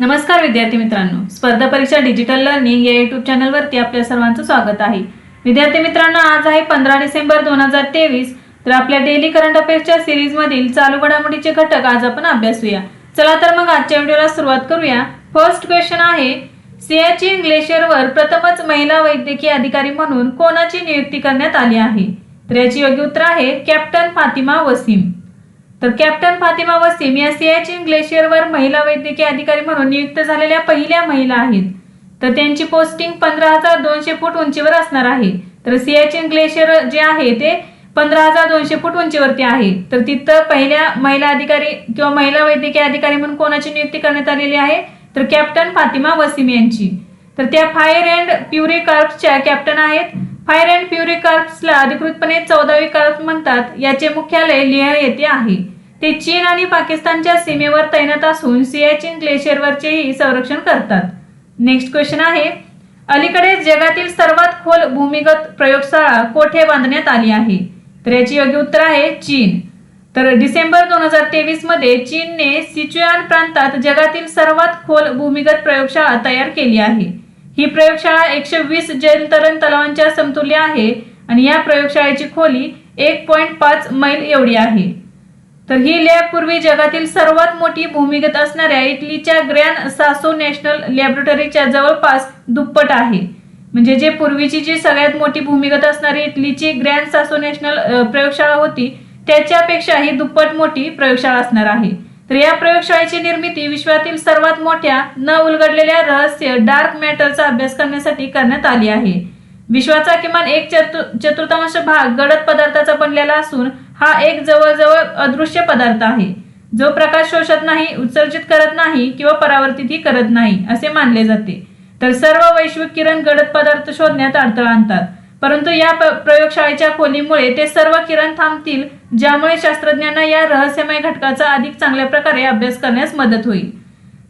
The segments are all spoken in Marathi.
नमस्कार विद्यार्थी मित्रांनो. स्पर्धा परीक्षा डिजिटल लर्निंग या युट्यूब चॅनलवरती आपल्या सर्वांचं स्वागत आहे. विद्यार्थी मित्रांनो आज आहे पंधरा डिसेंबर दोन हजार तेवीस. तर आपल्या डेली करंट अफेअर्सच्या सिरीजमधील चालू घडामोडीचे घटक आज आपण अभ्यासूया चला तर मग आजच्या व्हिडिओला सुरुवात करूया. फर्स्ट क्वेश्चन आहे सियाचीन ग्लेशियरवर प्रथमच महिला वैद्यकीय अधिकारी म्हणून कोणाची नियुक्ती करण्यात आली आहे? तर याची योग्य उत्तर आहे कॅप्टन फातिमा वसीम. तर कॅप्टन फातिमा वसीम या सियाचिन ग्लेशियरवर महिला वैद्यकीय अधिकारी म्हणून नियुक्त झालेल्या पहिल्या महिला आहेत. तर त्यांची पोस्टिंग पंधरा हजार दोनशे फूट उंचीवर असणार आहे. तर सियाचिन ग्लेशियर जे आहे ते पंधरा हजार दोनशे फूट उंचीवरती आहे. तर तिथं पहिल्या महिला अधिकारी किंवा महिला वैद्यकीय अधिकारी म्हणून कोणाची नियुक्ती करण्यात आलेली आहे? तर कॅप्टन फातिमा वसीम यांची. तर त्या फायर अँड प्युरी कार्प्सच्या कॅप्टन आहेत. फायर अँड प्युरी कार्प्सला अधिकृतपणे चौदावी कार्प्स म्हणतात. याचे मुख्यालय लेह येथे आहे. ते चीन आणि पाकिस्तानच्या सीमेवर तैनात असून सियाचीन ग्लेशियरवरचेही संरक्षण करतात. नेक्स्ट क्वेश्चन आहे. अलीकडेच जगातील सर्वात खोल भूमिगत प्रयोगशाळा कोठे बांधण्यात आली आहे? तर याची योग्य उत्तर आहे चीन. तर डिसेंबर दोन हजार तेवीसमध्ये चीनने सिच्युआन प्रांतात जगातील सर्वात खोल भूमिगत प्रयोगशाळा तयार केली आहे. ही प्रयोगशाळा एकशे वीस जलतरण तलावांच्या समतुल्य आहे आणि या प्रयोगशाळेची खोली एक पॉईंट पाच मैल एवढी आहे. तर ही लॅब पूर्वी जगातील सर्वात मोठी भूमिगत असणाऱ्या इटलीच्या ग्रँड सासो नॅशनल लॅबोरेटरीच्या जवळपास दुप्पट आहे. म्हणजे जे पूर्वीची जी सगळ्यात मोठी भूमिगत असणारी इटलीची ग्रँड सासो नॅशनल प्रयोगशाळा होती त्याच्यापेक्षा ही दुप्पट मोठी प्रयोगशाळा असणार आहे. तर या प्रयोगशाळेची निर्मिती विश्वातील सर्वात मोठ्या न उलगडलेल्या रहस्य डार्क मॅटरचा अभ्यास करण्यासाठी करण्यात आली आहे. विश्वाचा किमान एक चतु चतुर्थांश भाग गडद पदार्थाचा बनलेला असून हा एक जवळजवळ अदृश्य पदार्थ आहे. जो प्रकाश शोषत नाही उत्सर्जित करत नाही किंवा परावर्तितही करत नाही असे मानले जाते. तर सर्व वैश्विक किरण गडद पदार्थ शोधण्यात अडथळा आणतात. परंतु या प्रयोगशाळेच्या खोलीमुळे ते सर्व किरण थांबतील ज्यामुळे शास्त्रज्ञांना या रहस्यमय घटकाचा अधिक चांगल्या प्रकारे अभ्यास करण्यास मदत होईल.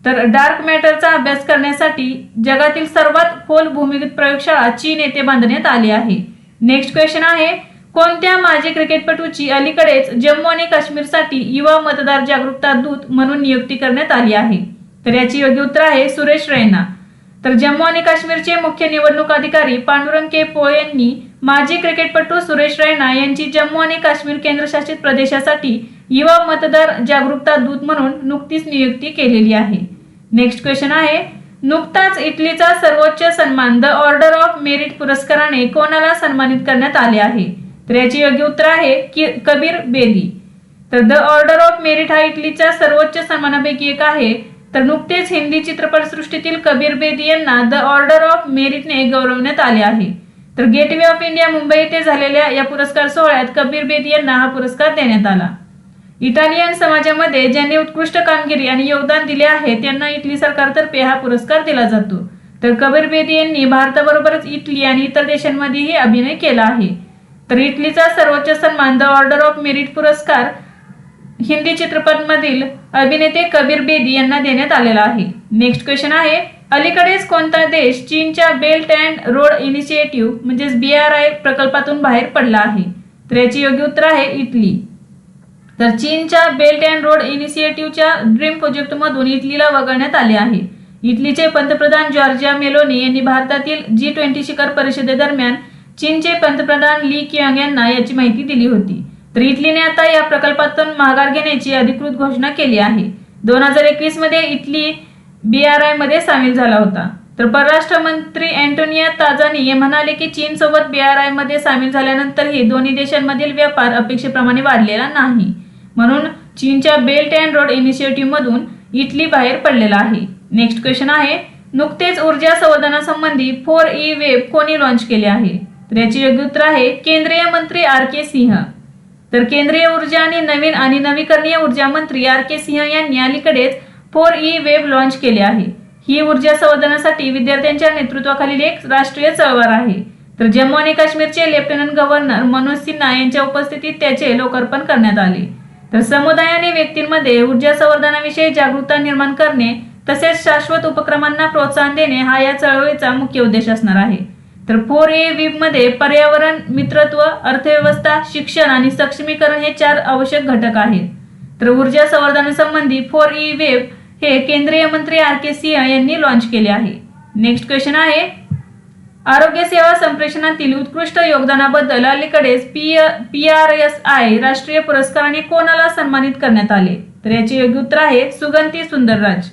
तर डार्क मॅटरचा अभ्यास करण्यासाठी जगातील सर्वात खोल भूमिगत प्रयोगशाळा चीन येथे बांधण्यात आली आहे. नेक्स्ट क्वेश्चन आहे कोणत्या माजी क्रिकेटपटूची अलीकडेच जम्मू आणि काश्मीरसाठी युवा मतदार जागरूकता दूत म्हणून नियुक्ती करण्यात आली आहे? तर याची योग्य उत्तर आहे सुरेश रैना. तर जम्मू आणि काश्मीरचे मुख्य निवडणूक अधिकारी पांडुरंग के पोळे यांनी माजी क्रिकेटपटू सुरेश रैना यांची जम्मू आणि काश्मीर केंद्रशासित प्रदेशासाठी युवा मतदार जागरूकता दूत म्हणून नुकतीच नियुक्ती केलेली आहे. नेक्स्ट क्वेश्चन आहे नुकताच इटलीचा सर्वोच्च सन्मान द ऑर्डर ऑफ मेरिट पुरस्काराने कोणाला सन्मानित करण्यात आले आहे? तर याची योग्य उत्तर आहे की कबीर बेदी. तर द ऑर्डर ऑफ मेरिट हा इटलीच्या सर्वोच्च सन्मानापैकी एक आहे. तर नुकतेच हिंदी चित्रपटसृष्टीतील कबीर बेदी यांना द ऑर्डर ऑफ मेरिटने गौरवण्यात आले आहे. तर गेटवे ऑफ इंडिया मुंबई येथे झालेल्या या पुरस्कार सोहळ्यात कबीर बेदी यांना हा पुरस्कार देण्यात आला. इटालियन समाजामध्ये ज्यांनी उत्कृष्ट कामगिरी आणि योगदान दिले आहे त्यांना इटली सरकारतर्फे हा पुरस्कार दिला जातो. तर कबीर बेदी यांनी भारताबरोबरच इटली आणि इतर देशांमध्येही अभिनय केला आहे. तर इटलीचा सर्वोच्च सन्मान द ऑर्डर ऑफ मेरिट पुरस्कार हिंदी चित्रपटमधील अभिनेते कबीर बेदी यांना देण्यात आलेला आहे. नेक्स्ट क्वेश्चन आहे अलीकडेच कोणता देश चीनच्या बेल्ट अँड रोड इनिशिएटिव्ह म्हणजेच बी आर आय प्रकल्पातून बाहेर पडला आहे? तर याची योग्य उत्तर आहे इटली. तर चीनच्या बेल्ट अँड रोड इनिशिएटिव्हच्या ड्रीम प्रोजेक्टमधून इटलीला वगळण्यात आले आहे. इटलीचे पंतप्रधान जॉर्जिया मेलोनी यांनी भारतातील जी ट्वेंटी शिखर परिषदेदरम्यान चीनचे पंतप्रधान ली कियांग यांना याची माहिती दिली होती. तर इटलीने आता या प्रकल्पातून माघार घेण्याची अधिकृत घोषणा केली आहे. दोन हजार एकवीसमध्ये इटली बी आर आयमध्ये सामील झाला होता. तर परराष्ट्र मंत्री अँटोनिया ताजानी हे म्हणाले की चीन सोबत बी आर आयमध्ये सामील झाल्यानंतरही दोन्ही देशांमधील व्यापार अपेक्षेप्रमाणे वाढलेला नाही. म्हणून चीनच्या बेल्ट अँड रोड इनिशिएटिव्ह मधून इटली बाहेर पडलेला आहे. नेक्स्ट क्वेश्चन आहे नुकतेच ऊर्जा संवर्धनासंबंधी फोर ई वेब कोणी लॉन्च केले आहे? तर याचे योग्य उत्तर आहे केंद्रीय मंत्री आर के सिंह. तर केंद्रीय ऊर्जा आणि नवीन आणि नवीकरणीय ऊर्जा मंत्री आर के सिंह यांनी अलीकडेच फोर ई वेब लॉन्च केले आहे. ही ऊर्जा संवर्धनासाठी विद्यार्थ्यांच्या नेतृत्वाखालील एक राष्ट्रीय चळवळ आहे. तर जम्मू आणि काश्मीरचे लेफ्टनंट गव्हर्नर मनोज सिन्हा यांच्या उपस्थितीत त्याचे लोकार्पण करण्यात आले. तर समुदाय आणि व्यक्तींमध्ये ऊर्जा संवर्धनाविषयी जागरूकता निर्माण करणे तसेच शाश्वत उपक्रमांना प्रोत्साहन देणे हा या चळवळीचा मुख्य उद्देश असणार आहे. तर फोर ए वेबमध्ये पर्यावरण मित्रत्व अर्थव्यवस्था शिक्षण आणि सक्षमीकरण हे चार आवश्यक घटक आहेत. तर ऊर्जा संवर्धनासंबंधी फोर ई वेब हे केंद्रीय मंत्री आर के सिंह यांनी लॉन्च केले आहे. नेक्स्ट क्वेश्चन आहे आरोग्य सेवा संप्रेषणातील उत्कृष्ट योगदानाबद्दल अलीकडेच P P R S I राष्ट्रीय पुरस्काराने कोणाला सन्मानित करण्यात आले? तर याचे योग्य उत्तर आहे सुगंती सुंदरराज.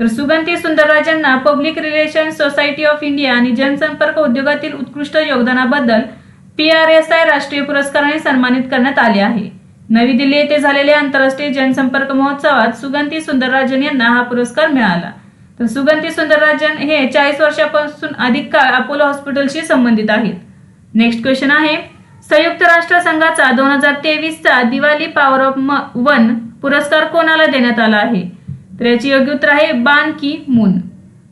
तर Sugandhi सुंदरराजांना public relation society of India आणि जनसंपर्क उद्योगातील उत्कृष्ट योगदानाबद्दल पी आर एस आय राष्ट्रीय पुरस्काराने सन्मानित करण्यात आले आहे. नवी दिल्ली येथे झालेल्या आंतरराष्ट्रीय जनसंपर्क महोत्सवात सुगंधी सुंदरराजन यांना हा पुरस्कार मिळाला. तर सुगंधी सुंदरराजन हे चाळीस वर्षापासून अधिक काळ अपोलो हॉस्पिटलशी संबंधित आहेत. नेक्स्ट क्वेश्चन आहे. संयुक्त राष्ट्रसंघाचा दोन हजार तेवीसचा दिवाळी पॉवर ऑफ वन पुरस्कार कोणाला देण्यात आला आहे? तर याची योग्य उत्तर आहे बान की मून.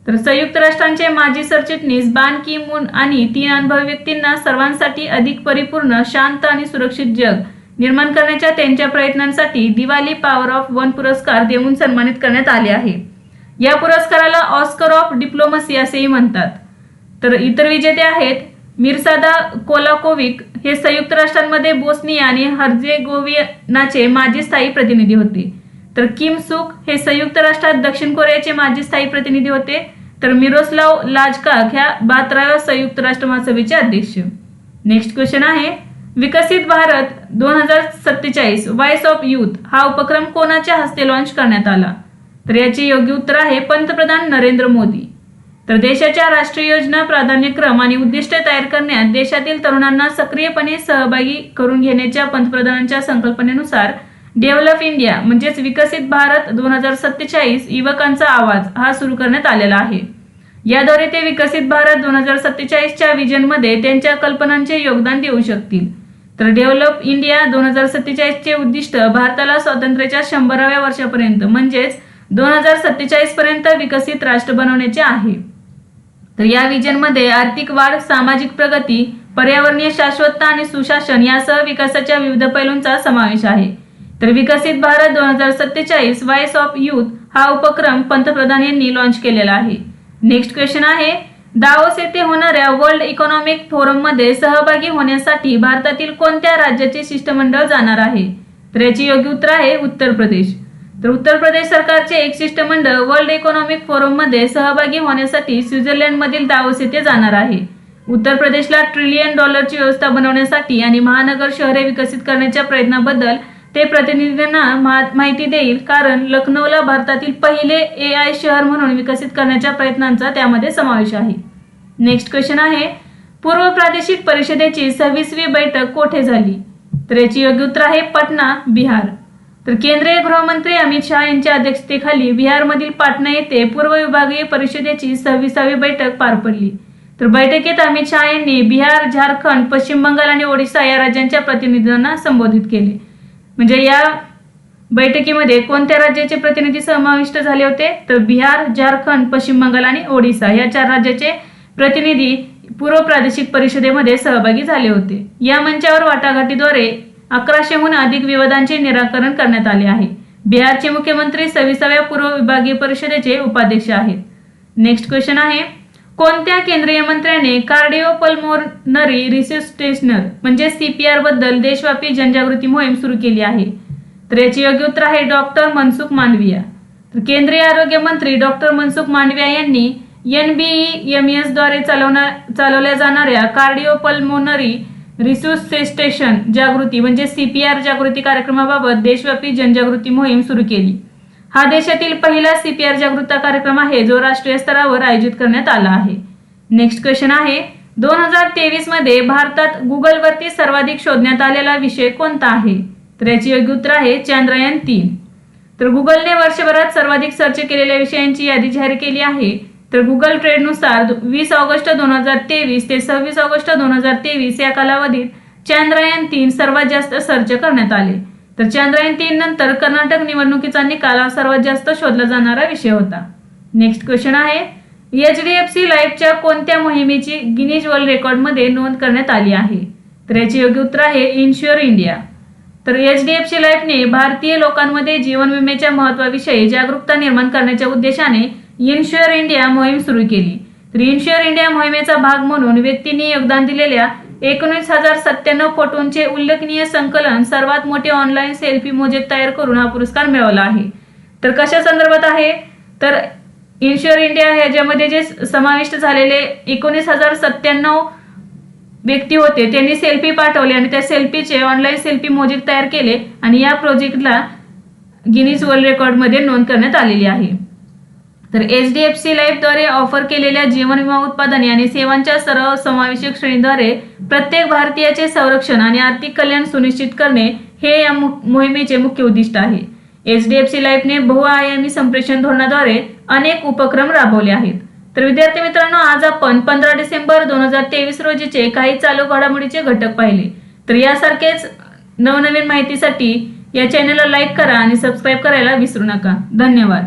तर संयुक्त राष्ट्रांचे माजी सरचिटणीस बान की मून आणि तीन अनुभवी व्यक्तींना सर्वांसाठी अधिक परिपूर्ण शांत आणि सुरक्षित जग निर्माण करण्याच्या त्यांच्या प्रयत्नांसाठी दिवाळी पॉवर ऑफ वन पुरस्कार देऊन सन्मानित करण्यात आले आहे. या पुरस्काराला ऑस्कर ऑफ डिप्लोमसी असेही म्हणतात. तर इतर विजेते आहेत मिरसादा कोलाकोविक. हे संयुक्त राष्ट्रांमध्ये बोस्निया आणि हर्जेगोविनाचे माजी स्थायी प्रतिनिधी होते. तर किम सुक हे संयुक्त राष्ट्रात दक्षिण कोरियाचे माजी स्थायी प्रतिनिधी होते. तर मिरोस्लाव लाजकाक ह्या बहात्तराव्या संयुक्त राष्ट्र महासभेचे अध्यक्ष. नेक्स्ट क्वेश्चन आहे विकसित भारत दोन हजार सत्तेचाळीस व्हाइस ऑफ युथ हा उपक्रम कोणाच्या हस्ते लॉन्च करण्यात आला? तर याचे योग्य उत्तर आहे पंतप्रधान नरेंद्र मोदी. तर देशाच्या राष्ट्रीय योजना प्राधान्यक्रम आणि उद्दिष्टे तयार करण्यात देशातील तरुणांना सक्रियपणे सहभागी करून घेण्याच्या पंतप्रधानांच्या संकल्पनेनुसार डेव्हलप इंडिया म्हणजेच विकसित भारत दोन हजार सत्तेचाळीस युवकांचा आवाज हा सुरू करण्यात आलेला आहे. याद्वारे ते विकसित भारत दोन हजार सत्तेचाळीसच्या विजनमध्ये त्यांच्या कल्पनांचे योगदान देऊ शकतील. तर डेव्हलप इंडिया दोन हजार सत्तेचाळीसचे उद्दिष्ट भारताला स्वातंत्र्याच्या शंभराव्या वर्षापर्यंत म्हणजेच दोन हजार सत्तेचाळीस पर्यंत विकसित राष्ट्र बनवण्याचे आहे. तर या विजनमध्ये आर्थिक वाढ सामाजिक प्रगती पर्यावरणीय शाश्वतता आणि सुशासन यासह विकासाच्या विविध पैलूंचा समावेश आहे. तर विकसित भारत दोन हजार सत्तेचाळीस व्हाइस ऑफ युथ हा उपक्रम पंतप्रधान यांनी लॉन्च केलेला आहे. नेक्स्ट क्वेश्चन आहे दावोस येथे होणाऱ्या वर्ल्ड इकॉनॉमिक फोरममध्ये सहभागी होण्यासाठी भारतातील कोणत्या राज्याचे शिष्टमंडळ जाणार आहे? तर याची योग्य उत्तर आहे उत्तर प्रदेश. तर उत्तर प्रदेश सरकारचे एक शिष्टमंडळ वर्ल्ड इकॉनॉमिक फोरममध्ये सहभागी होण्यासाठी स्वित्झर्लंडमधील दावोस येथे जाणार आहे. उत्तर प्रदेशला ट्रिलियन डॉलरची व्यवस्था बनवण्यासाठी आणि महानगर शहरे विकसित करण्याच्या प्रयत्नाबद्दल ते प्रतिनिधींना माहिती देईल कारण लखनौला भारतातील पहिले ए आय शहर म्हणून विकसित करण्याच्या प्रयत्नांचा त्यामध्ये समावेश आहे. नेक्स्ट क्वेश्चन आहे पूर्व प्रादेशिक परिषदेची सव्वीसवी बैठक कोठे झाली? तर याची योग्य उत्तर आहे पटना बिहार. तर केंद्रीय गृहमंत्री अमित शहा यांच्या अध्यक्षतेखाली बिहारमधील पाटणा येथे पूर्व विभागीय परिषदेची सव्वीसावी बैठक पार पडली. तर बैठकीत अमित शहा यांनी बिहार झारखंड पश्चिम बंगाल आणि ओडिशा या राज्यांच्या प्रतिनिधींना संबोधित केले. म्हणजे या बैठकीमध्ये कोणत्या राज्याचे प्रतिनिधी समाविष्ट झाले होते? तर बिहार झारखंड पश्चिम बंगाल आणि ओडिसा या चार राज्याचे प्रतिनिधी पूर्व प्रादेशिक परिषदेमध्ये सहभागी झाले होते. या मंचावर वाटाघाटीद्वारे अकराशेहून अधिक विवादांचे निराकरण करण्यात आले आहे. बिहारचे मुख्यमंत्री सव्वीसाव्या पूर्व विभागीय परिषदेचे उपाध्यक्ष आहेत. नेक्स्ट क्वेश्चन आहे. कोणत्या केंद्रीय मंत्र्याने कार्डिओपल्मोनरी रिसिस्टेशनर म्हणजे सीपीआरबद्दल देशव्यापी जनजागृती मोहीम सुरू केली आहे? तर याचे योग्य उत्तर आहे डॉक्टर मनसुख मांडविया. तर केंद्रीय आरोग्य मंत्री डॉक्टर मनसुख मांडविया यांनी एन बी एम एसद्वारे चालवणार चालवल्या जाणाऱ्या कार्डिओपल्मोनरी रिसुसिस्टेशन जागृती म्हणजे सीपीआर जागृती कार्यक्रमाबाबत देशव्यापी जनजागृती मोहीम सुरू केली. हा देशातील पहिला सीपीआर जागृतता कार्यक्रम आहे जो राष्ट्रीय स्तरावर आयोजित करण्यात आला आहे. नेक्स्ट क्वेश्चन आहे दोन हजार तेवीसमध्ये भारतात गुगलवरती सर्वाधिक शोधण्यात आलेला विषय कोणता आहे? तर याची योग्य उत्तर आहे चांद्रयान तीन. तर गुगलने वर्षभरात सर्वाधिक सर्च केलेल्या विषयांची यादी जाहीर केली आहे. तर गुगल ट्रेडनुसार वीस ऑगस्ट दोन हजार तेवीस ते सव्वीस ऑगस्ट दोन हजार तेवीस या कालावधीत चांद्रयान तीन सर्वात जास्त सर्च करण्यात आले. तर चांद्रयान तीन नंतर कर्नाटक निवडणुकीचा निकाल हा सर्वात जास्त शोधला जाणारा विषय होता. नेक्स्ट क्वेश्चन आहे एच डी एफ सी लाईफच्या कोणत्या मोहिमेची गिनीज वर्ल्ड रेकॉर्डमध्ये नोंद करण्यात आली आहे? तर याचे योग्य उत्तर आहे इन्शुअर इंडिया तर एच डी एफ सी लाईफने भारतीय लोकांमध्ये जीवन विम्याच्या महत्वाविषयी जागरूकता निर्माण करण्याच्या उद्देशाने इन्शुअर इंडिया मोहीम सुरू केली. तर इन्शुअर इंडिया मोहिमेचा भाग म्हणून व्यक्तींनी योगदान दिलेल्या एकोणीस हजार सत्त्याण्णव फोटोंचे उल्लेखनीय संकलन सर्वात मोठे ऑनलाईन सेल्फी मोजेक तयार करून हा पुरस्कार मिळवला आहे. तर कशा संदर्भात आहे? तर इन्शुअर इंडिया ह्याच्यामध्ये जे समाविष्ट झालेले एकोणीस हजार सत्त्याण्णव व्यक्ती होते त्यांनी सेल्फी पाठवले आणि त्या सेल्फीचे ऑनलाईन सेल्फी मोजेक तयार केले आणि या प्रोजेक्टला गिनीज वर्ल्ड रेकॉर्डमध्ये नोंद करण्यात आलेली आहे. तर एच डी एफ सी लाईफद्वारे ऑफर केलेल्या जीवन विमा उत्पादने आणि सेवांच्या सर्व समावेशक श्रेणीद्वारे प्रत्येक भारतीयाचे संरक्षण आणि आर्थिक कल्याण सुनिश्चित करणे हे या मोहिमेचे मुख्य उद्दिष्ट आहे. एच डी एफ सी लाईफने बहुआयामी संप्रेषण धोरणाद्वारे अनेक उपक्रम राबवले आहेत. तर विद्यार्थी मित्रांनो आज आपण पंधरा डिसेंबर दोन हजार तेवीस रोजीचे काही चालू घडामोडीचे घटक पाहिले. तर यासारखेच नवनवीन माहितीसाठी या चॅनलला लाईक करा आणि सबस्क्राईब करायला विसरू नका. धन्यवाद.